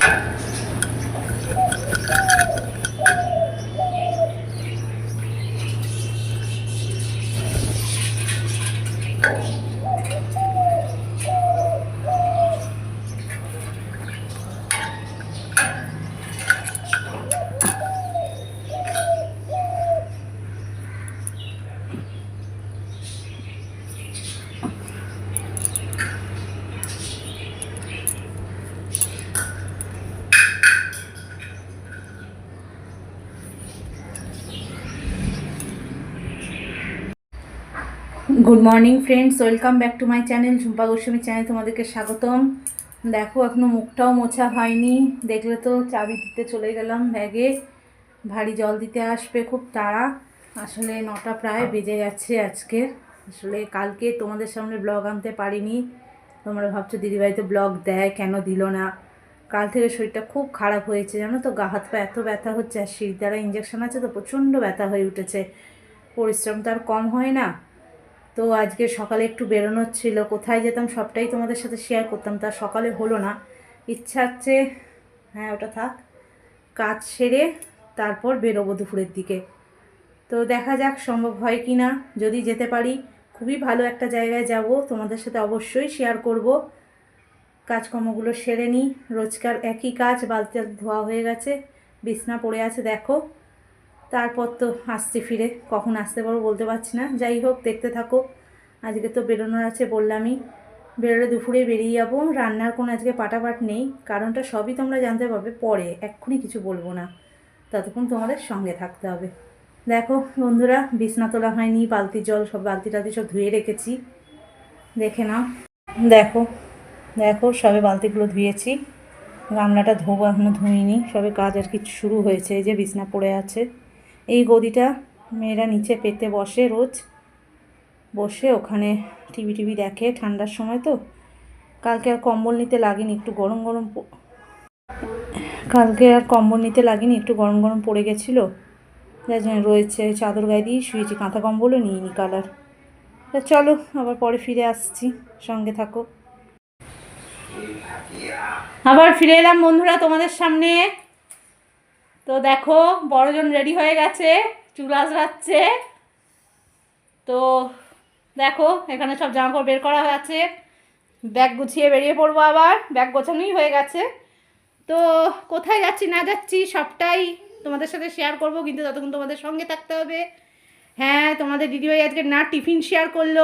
Mm-hmm. Good morning friends welcome back to my channel Jhumpa Goswami channel তোমাদেরকে স্বাগতম। দেখো, এখনও মুখটাও মোছা হয়নি। দেখলে তো চাবি দিতে চলে গেলাম ব্যাগে। ভারী জল দিতে আসবে, খুব তাড়া। আসলে নটা প্রায় বেজে গেছে আজকে। আসলে কালকে তোমাদের সামনে ব্লগ আনতে পারিনি। তোমরা ভাবছ, দিদিভাই তো ব্লগ দেয়, কেন দিল না? কাল থেকে শরীরটা খুব খারাপ হয়েছে, জানো তো? গা হাত পা এত ব্যথা হচ্ছে, আর শির দ্বারা ইঞ্জেকশন আছে তো, প্রচণ্ড ব্যথা হয়ে উঠেছে। পরিশ্রম তো আর কম হয় না। তো আজকে সকালে একটু বেরোনোর ছিল। কোথায় যেতাম সবটাই তোমাদের সাথে শেয়ার করতাম। তা সকালে হলো না। ইচ্ছা হচ্ছে হ্যাঁ ওটা থাক। কাজ সেরে তারপর বেরোবো দুপুরের দিকে। তো দেখা যাক সম্ভব হয় কি না যদি যেতে পারি, খুবই ভালো একটা জায়গায় যাব। তোমাদের সাথে অবশ্যই শেয়ার করব। কাজকর্মগুলো সেরে নিই। রোজকার একই কাজ বালতি ধোয়া হয়ে গেছে। বিছনা পড়ে আছে, দেখো। তারপর তো আসছি ফিরে, কখন আসতে পারব বলতে পারছি না। যাই হোক, দেখতে থাকো। আজকে তো বেরোনোর আছে বললামই। বেরোলে দুপুরে বেরিয়ে যাব। রান্নার কোনো আজকে পাটাপাট নেই। কারণটা সবই তোমরা জানতে পারবে পরে। এক্ষুনি কিছু বলব না। ততক্ষণ তোমাদের সঙ্গে থাকতে হবে। দেখো বন্ধুরা, বিছনা তোলা হয়নি, বালতি জল সব, বালতি টালতি সব ধুয়ে রেখেছি। দেখে নাও। দেখো দেখো, সবে বালতিগুলো ধুয়েছি। গামলাটা ধোবো এখনও ধুইনি। সবে কাজ আর কি শুরু হয়েছে। এই যে বিছনা পড়ে আছে। এই গদিটা মেয়েরা নিচে পেতে বসে রোজ। বসে ওখানে টিভি টিভি দেখে, ঠান্ডার সময় তো। কালকে আর কম্বল নিতে লাগেনি, একটু গরম গরম কালকে আর কম্বল নিতে লাগেনি, একটু গরম গরম পড়ে গেছিল। যার জন্য রয়েছে চাদর গায়ে দিয়ে শুয়েছি, কাঁথা কম্বলও নিইনি কালার। তা চলো, আবার পরে ফিরে আসছি, সঙ্গে থাকো। আবার ফিরে এলাম বন্ধুরা তোমাদের সামনে। তো দেখো, বড়জন রেডি হয়ে গেছে, চুল আজরাচ্ছে তো দেখো, এখানে সব জামা কাপড় বের করা হয়েছে ব্যাগ গুছিয়ে বেরিয়ে পড়ব আবার, ব্যাগ গোছানোই হয়ে গেছে। তো কোথায় যাচ্ছি, না যাচ্ছি, সবটাই তোমাদের সাথে শেয়ার করব, কিন্তু ততক্ষণ তোমাদের সঙ্গে থাকতে হবে। হ্যাঁ তোমাদের দিদিভাই আজকে না টিফিন শেয়ার করল,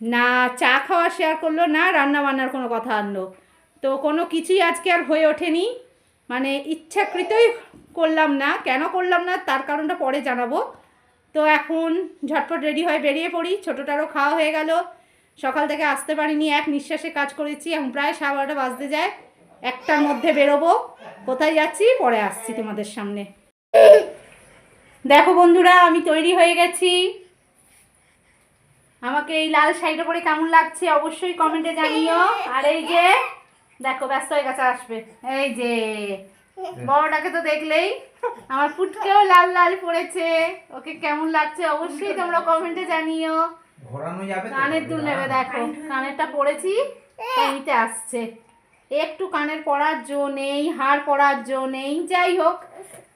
না চা খাওয়া শেয়ার করল, না রান্না বান্নার কোনো কথা আনলো। তো কোনো কিছুই আজকে আর হয়ে ওঠেনি। মানে ইচ্ছাকৃতই করলাম না। কেন করলাম না? তার কারণটা পরে জানাব। তো এখন ঝটপট রেডি হয়ে বেরিয়ে পড়ি। ছোটোটারও খাওয়া হয়ে গেল। সকাল থেকে আসতে পারিনি। এক নিঃশ্বাসে কাজ করেছি। এখন প্রায় সাড়ে বারোটা বাজতে যায়। একটার মধ্যে বেরোবো। কোথায় যাচ্ছি? পরে আসছি তোমাদের সামনে। দেখো বন্ধুরা, আমি তৈরি হয়ে গেছি। আমাকে এই লাল শাড়িটা পরে কেমন লাগছে অবশ্যই কমেন্টে জানিও। আর এই যে দেখো ব্যস্ত হয়ে গেছে আসবে। এই যে বড়টাকে তো দেখলেই আমার ফুটকেও লাল লাল পড়েছে। ওকে কেমন লাগছে অবশ্যই তোমরা কমেন্টে জানিও। ঘোরানো যাবে কানের দুল নেবে দেখো কানেরটা পড়েছি তাই নিতে আসছে। একটু কানের পরার জো নেই হার পরার জো নেই যাই হোক।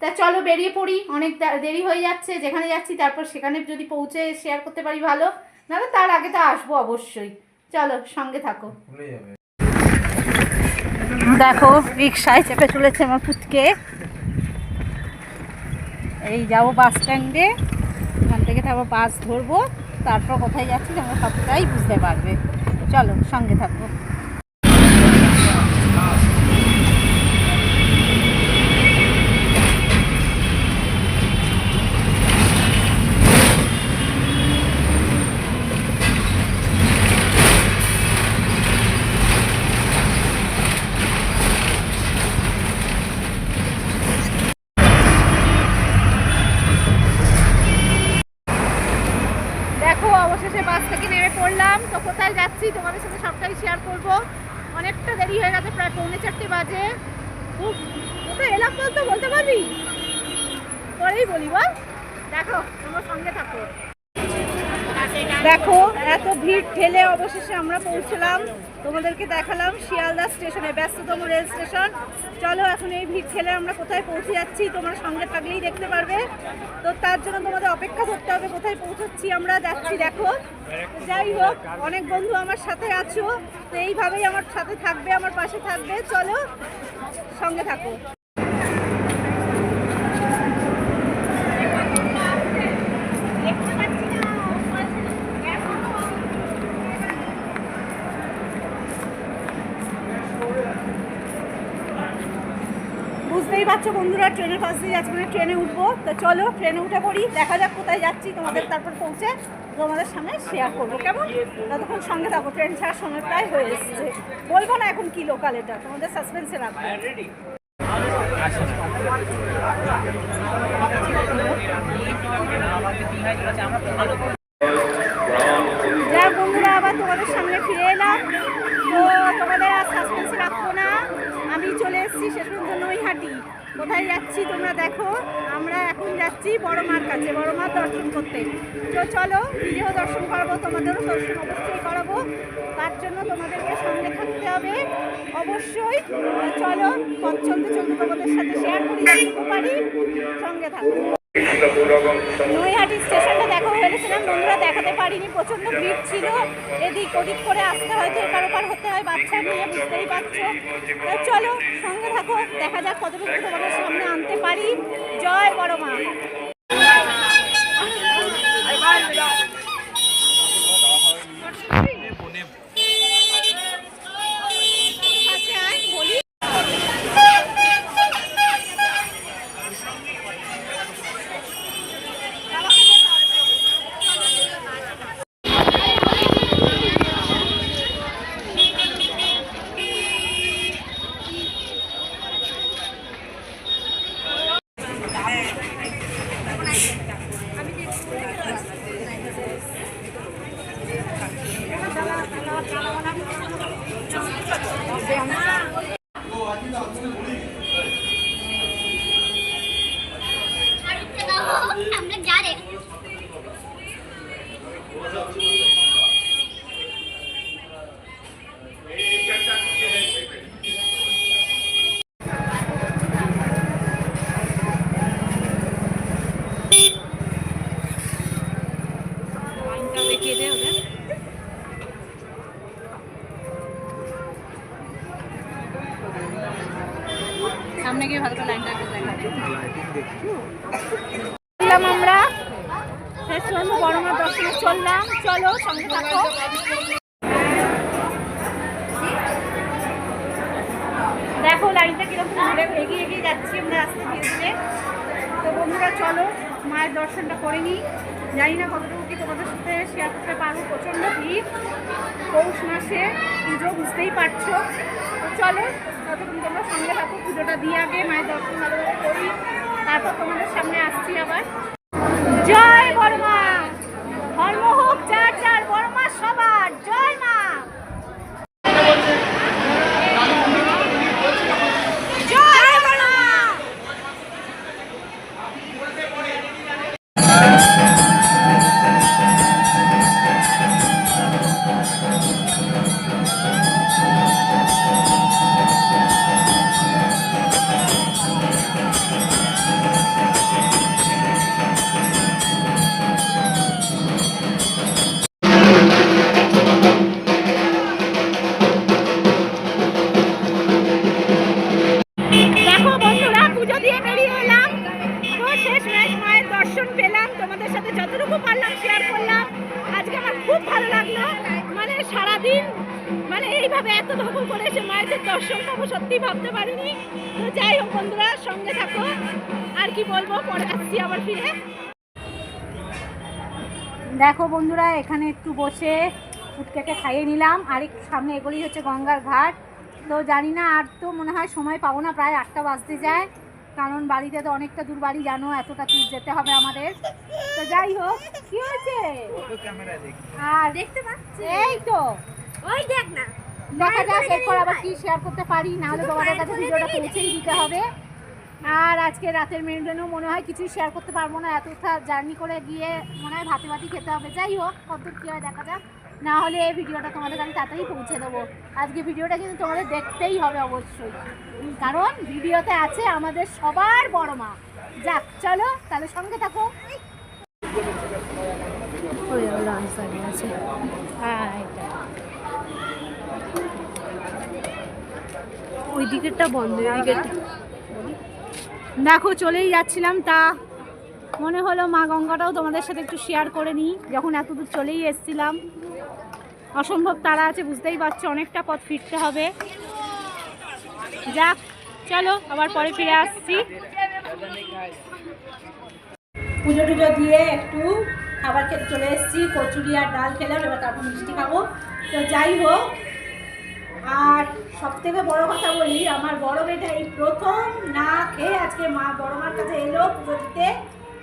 তা চলো বেরিয়ে পড়ি অনেক দেরি হয়ে যাচ্ছে যেখানে যাচ্ছি তারপর সেখানে যদি পৌঁছে শেয়ার করতে পারি ভালো নাহলে তার আগে তো আসব অবশ্যই। চলো সঙ্গে থাকো। দেখো রিক্সায় চেপে চলেছে আমার পুতকে। এই যাব বাস স্ট্যান্ডে ওখান থেকে তারপর বাস ধরবো, তারপর কোথায় যাচ্ছি তোমরা সবটাই বুঝতে পারবে। চলো, সঙ্গে থাকব দেখো অবশেষে বাস থেকে নেমে পড়লাম তো কোথায় যাচ্ছি তোমাদের সাথে সবটাই শেয়ার করব অনেকটা দেরি হয়ে গেছে প্রায় পৌনে চারটে বাজে খুব কোথায় এলাম বলতে বলতে পারবি পরেই বলি, বল। দেখো সঙ্গে থাকো। দেখো, এত ভিড় ঠেলে অবশেষে আমরা পৌঁছলাম। তোমাদেরকে দেখালাম শিয়ালদা স্টেশনে, ব্যস্ততম রেল স্টেশন। চলো, এখন এই ভিড় ঠেলে আমরা কোথায় পৌঁছে যাচ্ছি, তোমরা সঙ্গে থাকলেই দেখতে পারবে। তো তার জন্য তোমাদের অপেক্ষা করতে হবে, কোথায় পৌঁছাচ্ছি আমরা যাচ্ছি, দেখো। যাই হোক, অনেক বন্ধু আমার সাথে আছো, তো এইভাবেই আমার সাথে থাকবে, আমার পাশে থাকবে। চলো, সঙ্গে থাকো। পারছ বন্ধুরা ট্রেনের পাশ দিয়ে যাচ্ছি মানে ট্রেনে উঠবো। তো চলো ট্রেনে উঠে পড়ি। দেখা যাক কোথায় যাচ্ছি তোমাদের তারপর পৌঁছে তোমাদের সামনে শেয়ার করব কেমন? ততক্ষণ সঙ্গে থাকো ট্রেন ছাড়ার সময় প্রায় হয়ে এসছে। বলব না এখন কি লোকাল এটা তোমাদের সাসপেন্সে রাখব। যা বন্ধুরা আবার তোমাদের সামনে ফিরে এলাম। তো তোমাদের আর সাসপেন্সে রাখব না। আমি চলে এসেছি শেষ পর্যন্ত। নৈহাটি কোথায় যাচ্ছি তোমরা দেখো? আমরা এখন যাচ্ছি বড় মার কাছে বড় মার দর্শন করতে। তো চলো নিজেও দর্শন করাবো, তোমাদেরও দর্শন অবশ্যই করাবো। তার জন্য তোমাদেরকে সঙ্গে থাকতে হবে। অবশ্যই চলো পথ চলতে তোমাদের সাথে শেয়ার করি পারি, সঙ্গে থাকো। নৈহাটি স্টেশনটা দেখা হয়েছিলাম বন্ধুরা, দেখাতে পারিনি প্রচণ্ড ভিড় ছিল। এদিক ওদিক করে আসতে হয়তো তো কারও পার হতে হয়, বাচ্চা নিয়ে বুঝতেই পারছ। চলো, সঙ্গে থাকো, দেখা যাক কতটুকু তোমাদের সামনে আনতে পারি। জয় বড় মা। সামনে গিয়ে ভালো করে লাইনটা একটু আমরা। শেষ পর্যন্ত বড় মার দর্শনে। চললাম, চলো, সঙ্গে থাকো। দেখো লাইনটা কীরকম ঘুরে এগিয়ে এগিয়ে যাচ্ছি আমরা আস্তে ধীরে তো বন্ধুরা, চলো, মায়ের দর্শনটা করে নিই। জানি না কতটুকু কি তোমাদের সাথে শেয়ার করতে পারব। প্রচণ্ড ভিড়। পৌষ মাসে, পুজো, বুঝতেই পারছ। চলো। ততক্ষণ তোমরা সঙ্গে থাকো, পুজোটা দিয়ে আগে মায়ের দর্শন ভালোভাবে করি। তারপর তোমাদের সামনে আসছি আবার। জয় বড়মা! ভাবতে পারিনি। তো যাই হোক বন্ধুরা সঙ্গে থাকো। আর কি বলব পরে আসছি আবার ফিরে। দেখো বন্ধুরা এখানে একটু বসে ফুটকেকে খাইয়ে নিলাম। আর একটু সামনে এগুলি হচ্ছে গঙ্গার ঘাট। তো জানি না আর তো মনে হয় সময় পাবো না প্রায় আটটা বাজতে যায়। কারণ বাড়িতে তো অনেকটা দূর বাড়ি জানো এতটা দূর যেতে হবে আমাদের। তো যাই হোক কি হয়েছে? আর দেখতে পাচ্ছি। এই তো। ওই দেখ না। দেখা যাক এরপর আবার কি শেয়ার করতে পারি না হলে তোমাদের কাছে ভিডিওটা পৌঁছেই দিতে হবে আর আজকে রাতের মেনুটেনও মনে হয় কিছুই শেয়ার করতে পারব না এতটা জার্নি করে গিয়ে মনে হয় ভাতে ভাতি খেতে হবে যাই হোক কত কী হয় দেখা যাক না হলে এই ভিডিওটা তোমাদের আমি তাড়াতাড়ি পৌঁছে দেবো আজকে ভিডিওটা কিন্তু তোমাদের দেখতেই হবে অবশ্যই কারণ ভিডিওতে আছে আমাদের সবার বড় মা যাক চলো তাহলে সঙ্গে থাকো আছে হ্যাঁ এটা ওই দিকেরটা বন্ধ ওই দিকেরটা। দেখো, চলেই যাচ্ছিলাম, তা মনে হলো মা গঙ্গাটাও তোমাদের সাথে একটু শেয়ার করে নিই, যখন এত দূর চলেই এসেছিলাম। অসম্ভব তারা আছে, বুঝতেই পারছ, অনেকটা পথ ফিরতে হবে। যাক, চলো, আবার পরে ফিরে আসছি। পুজো টুজো দিয়ে একটু খাবার খেতে চলে এসেছি, কচুরি আর ডাল খেলাম, এবার তারপর মিষ্টি খাব। তো যাই হোক, আর সব থেকে বড় কথা বলি, আমার বড় মেয়েটা এই প্রথম না খেয়ে আজকে মা বড় মার কাছে এলো পুজো দিতে।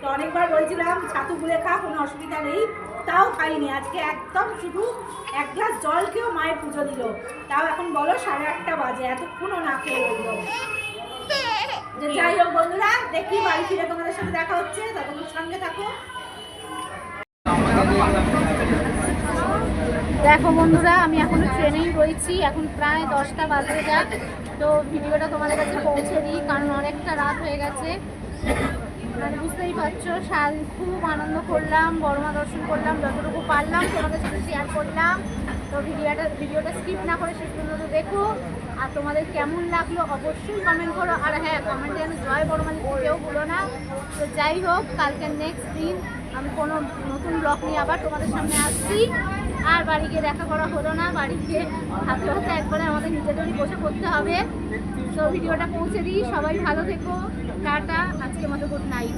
তো অনেকবার বলছিলাম, ছাতু গুলে খা, কোনো অসুবিধা নেই। তাও খাইনি, আজকে একদম শুধু এক গ্লাস জল খেয়েও মায়ের পুজো দিল। তাও এখন বলো সাড়ে আটটা বাজে, এতক্ষণও না খেয়ে রইল যাই হোক বন্ধুরা, দেখি বাড়ি ফিরে তোমাদের সাথে দেখা হচ্ছে, ততক্ষণ সঙ্গে থাকো। দেখো বন্ধুরা, আমি এখনও ট্রেনেই রয়েছি, এখন প্রায় দশটা বাজে যাক। তো ভিডিওটা তোমাদের কাছে পৌঁছে দিই, কারণ অনেকটা রাত হয়ে গেছে। মানে বুঝতেই পারছ, সাল খুব আনন্দ করলাম, বড়মা দর্শন করলাম, যতটুকু পারলাম, তোমাদের সাথে শেয়ার করলাম। তো ভিডিওটা ভিডিওটা স্কিপ না করে শেষ পর্যন্ত দেখো। আর তোমাদের কেমন লাগল অবশ্যই কমেন্ট করো। আর হ্যাঁ কমেন্টে যেন জয় বড়মা কেউ ভুলো না। তো যাই হোক, কালকে নেক্সট দিন আমি কোনো নতুন ব্লগ নিয়ে আবার তোমাদের সামনে আসছি। আর বাড়ি গিয়ে দেখা করা হলো না। বাড়ি গিয়ে হাতে হাতে একবারে আমাদের নিজেদেরই বসে পড়তে হবে। তো ভিডিওটা পৌঁছে দিই। সবাই ভালো থেকো। টাটা। আজকে মতো গুড নাইট